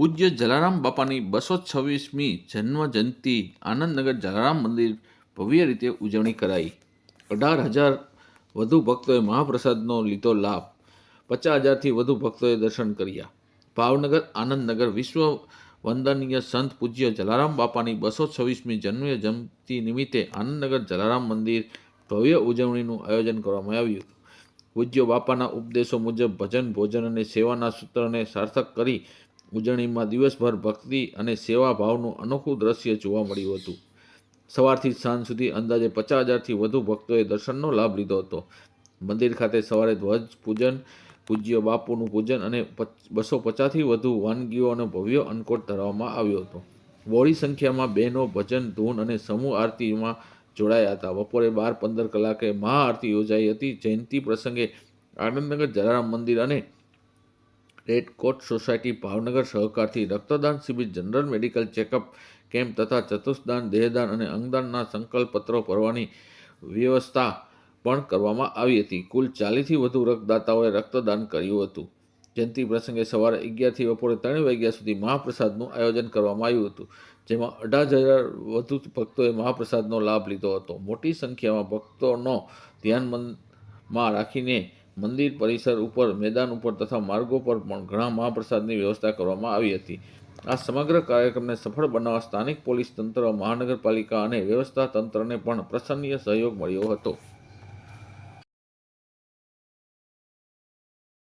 પૂજ્ય જલારામ બાપાની બસો છવ્વીસમી જન્મ જયંતિ આનંદનગર જલારામ મંદિર ભવ્ય રીતે ઉજવણી કરાઈ. અઢાર હજાર વધુ ભક્તોએ મહાપ્રસાદનો લીધો લાભ. પચાસ હજારથી વધુ ભક્તોએ દર્શન કર્યા. ભાવનગર આનંદનગર વિશ્વ વંદનીય સંત પૂજ્ય જલારામ બાપાની બસો છવ્વીસમી જન્મ જયંતિ નિમિત્તે આનંદનગર જલારામ મંદિર ભવ્ય ઉજવણીનું આયોજન કરવામાં આવ્યું. પૂજ્ય બાપાના ઉપદેશો મુજબ ભજન ભોજન અને સેવાના સૂત્રને સાર્થક કરી ઉજવણીમાં દિવસભર ભક્તિ અને સેવા ભાવનું અનોખું દ્રશ્ય જોવા મળ્યું હતું. સવારથી સાંજ સુધી અંદાજે પચાસ હજારથી વધુ ભક્તોએ દર્શનનો લાભ લીધો હતો. મંદિર ખાતે સવારે ધ્વજ પૂજન, પૂજ્ય બાપુનું પૂજન અને બસો પચાસથી વધુ વાનગીઓ અને ભવ્ય અન્નકોટ ધરવામાં આવ્યો હતો. બોળી સંખ્યામાં બહેનો, ભજન, ધૂન અને સમૂહ આરતીમાં જોડાયા હતા. બપોરે બાર પંદર કલાકે મહાઆરતી યોજાઈ હતી. જયંતિ પ્રસંગે આનંદનગર જલારામ મંદિર અને રેડ કોટ સોસાયટી ભાવનગર સહકારથી રક્તદાન શિબિર, જનરલ મેડિકલ ચેકઅપ કેમ્પ તથા ચતુર્થદાન, દેહદાન અને અંગદાનના સંકલ્પપત્રો ભરવાની વ્યવસ્થા પણ કરવામાં આવી હતી. કુલ ચાલીસથી વધુ રક્તદાતાઓએ રક્તદાન કર્યું હતું. જયંતિ પ્રસંગે સવારે અગિયારથી બપોરે ત્રણ વાગ્યા સુધી મહાપ્રસાદનું આયોજન કરવામાં આવ્યું હતું, જેમાં અઢાર હજાર વધુ ભક્તોએ મહાપ્રસાદનો લાભ લીધો હતો. મોટી સંખ્યામાં ભક્તોનો ધ્યાનમાં રાખીને મંદિર પરિસર ઉપર, મેદાન ઉપર તથા માર્ગો પર પણ ઘણા મહાપ્રસાદની વ્યવસ્થા કરવામાં આવી હતી. આ સમગ્ર કાર્યક્રમને સફળ બનાવવા સ્થાનિક પોલીસ તંત્ર, મહાનગરપાલિકા અને વ્યવસ્થા તંત્રને પણ પ્રસન્નીય સહયોગ મળ્યો હતો.